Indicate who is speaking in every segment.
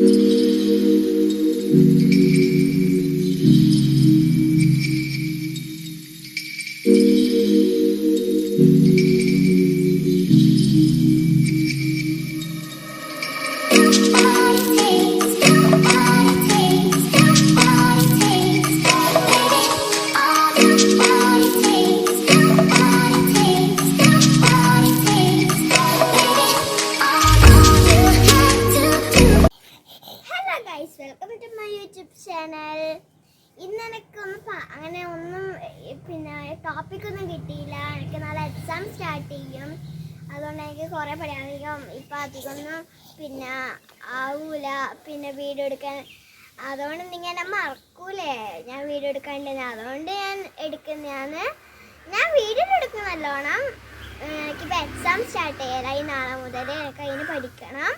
Speaker 1: Mm-hmm. Welcome to my YouTube channel ഇന്ന് എനിക്കൊന്നും അങ്ങനെ ഒന്നും പിന്നെ ടോപ്പിക് ഒന്നും കിട്ടിയില്ല. എനിക്ക് നാളെ എക്സാം സ്റ്റാർട്ട് ചെയ്യും. അതുകൊണ്ട് എനിക്ക് കുറേ പഠിക്കാൻ അധികം ഇപ്പം അധികമൊന്നും പിന്നെ ആവൂല. പിന്നെ വീഡിയോ എടുക്കാൻ അതുകൊണ്ട് നിങ്ങൾ എന്നെ മറക്കൂലേ. ഞാൻ വീഡിയോ എടുക്കാണ്ടെന്ന് അതുകൊണ്ട് ഞാൻ എടുക്കുന്നതാണ്. ഞാൻ വീഡിയോ എടുക്കും നല്ലോണം. എനിക്കിപ്പോൾ എക്സാം സ്റ്റാർട്ട് ചെയ്യാറായി നാളെ മുതൽ എനിക്ക് അതിന് പഠിക്കണം.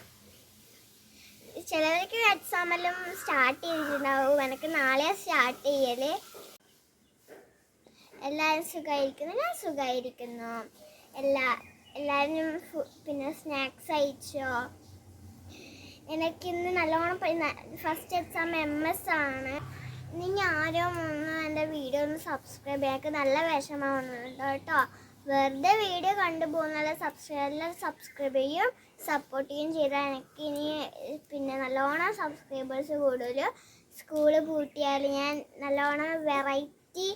Speaker 1: ചിലർക്ക് എക്സാം എല്ലാം സ്റ്റാർട്ട് ചെയ്തിട്ടുണ്ടാവും. എനിക്ക് നാളെ സ്റ്റാർട്ട് ചെയ്യൽ. എല്ലാവരും സുഖമായിരിക്കുന്നു ഞാൻ സുഖമായിരിക്കുന്നു എല്ലാ എല്ലാവരും പിന്നെ സ്നാക്സ് അയച്ചോ എനിക്കിന്ന് നല്ലോണം ഫസ്റ്റ് എക്സാം എം എസ് ആണ്. ഇനി ആരും ഒന്ന് എന്റെ വീഡിയോ ഒന്ന് സബ്സ്ക്രൈബ് ചെയ്യാൻ നല്ല വിഷമമാണ് കേട്ടോ. വെറുതെ വീഡിയോ കണ്ടു പോകുന്ന സബ്സ്ക്രൈബ് സബ്സ്ക്രൈബ് ചെയ്യും സപ്പോർട്ട് ചെയ്യും ചെയ്താൽ എനിക്ക് ഇനി പിന്നെ നല്ലോണം സബ്സ്ക്രൈബേഴ്സ് കൂടുതൽ സ്കൂൾ പൂട്ടിയാൽ ഞാൻ നല്ലോണം വെറൈറ്റി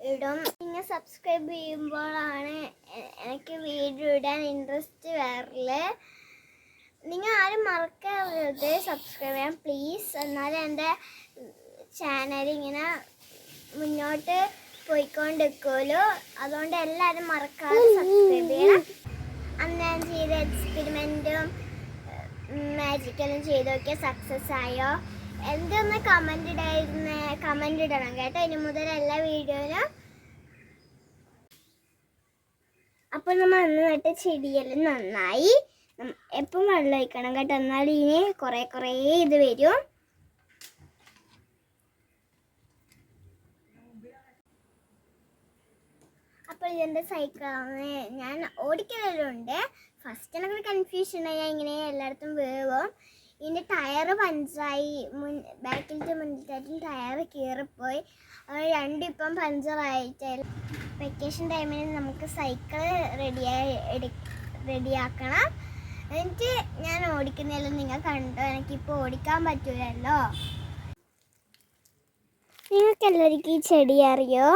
Speaker 1: ഇടും. പിന്നെ സബ്സ്ക്രൈബ് ചെയ്യുമ്പോഴാണ് എനിക്ക് വീഡിയോ ഇടാൻ ഇൻട്രസ്റ്റ് വരൽ. നിങ്ങൾ ആരും മറക്കരുത് സബ്സ്ക്രൈബ് ചെയ്യാൻ. പ്ലീസ് എന്നാലും എന്റെ ചാനൽ ഇങ്ങനെ മുന്നോട്ട് പോയിക്കൊണ്ടിരിക്കുമല്ലോ അതുകൊണ്ട് എല്ലാവരും മറക്കാതെ സബ്സ്ക്രൈബ് ചെയ്യണം. അന്ന് ഞാൻ ചെയ്ത എക്സ്പെരിമെന്റും മാജിക്കലും ചെയ്ത് നോക്കിയാൽ സക്സസ് ആയോ? എന്തൊന്ന് കമന്റ് ഇടായിരുന്ന കമന്റ് ഇടണം കേട്ടോ. ഇനി മുതൽ എല്ലാ വീഡിയോയിലും. അപ്പോൾ നമ്മൾ അന്ന് നട്ട ചെടിയെല്ലാം നന്നായി. എപ്പം വെള്ളം ഒഴിക്കണം കേട്ടോ. എന്നാൽ ഇനി കുറേ കുറേ ഇത് വരും. അപ്പോൾ സൈക്കിളാണ് ഞാൻ ഓടിക്കലുണ്ട് ഫസ്റ്റ് എനിക്ക് കൺഫ്യൂഷൻ ആയി. ഇങ്ങനെ എല്ലായിടത്തും വീഴും ഇതിന്റെ ടയർ പഞ്ചറായി. മുൻ ബാക്കിലത്തെ മുന്നിലത്തെ ടയർ കീറിപ്പോയി. അത് രണ്ടിപ്പം പഞ്ചറായിട്ട് വെക്കേഷൻ ടൈമിൽ നമുക്ക് സൈക്കിൾ റെഡിയായി എടു റെഡിയാക്കണം എന്നിട്ട് ഞാൻ ഓടിക്കുന്നതെല്ലാം നിങ്ങൾ കണ്ടോ? എനിക്കിപ്പോൾ ഓടിക്കാൻ പറ്റൂലല്ലോ. നിങ്ങൾക്ക് എല്ലാവർക്കും ഈ ചെടി അറിയോ?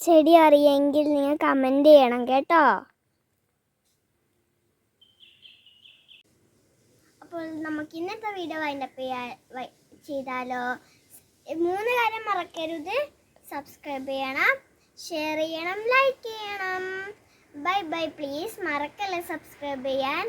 Speaker 1: ചെടി അറിയെങ്കിൽ നിങ്ങൾ കമന്റ് ചെയ്യണം കേട്ടോ. അപ്പോൾ നമുക്ക് ഇന്നത്തെ വീഡിയോ വൈൻഡപ്പ് ചെയ്യാ ചെയ്താലോ. മൂന്ന് കാര്യം മറക്കരുത്. സബ്സ്ക്രൈബ് ചെയ്യണം ഷെയർ ചെയ്യണം ലൈക്ക് ചെയ്യണം. ബൈ ബൈ പ്ലീസ് മറക്കല്ലേ സബ്സ്ക്രൈബ് ചെയ്യാൻ?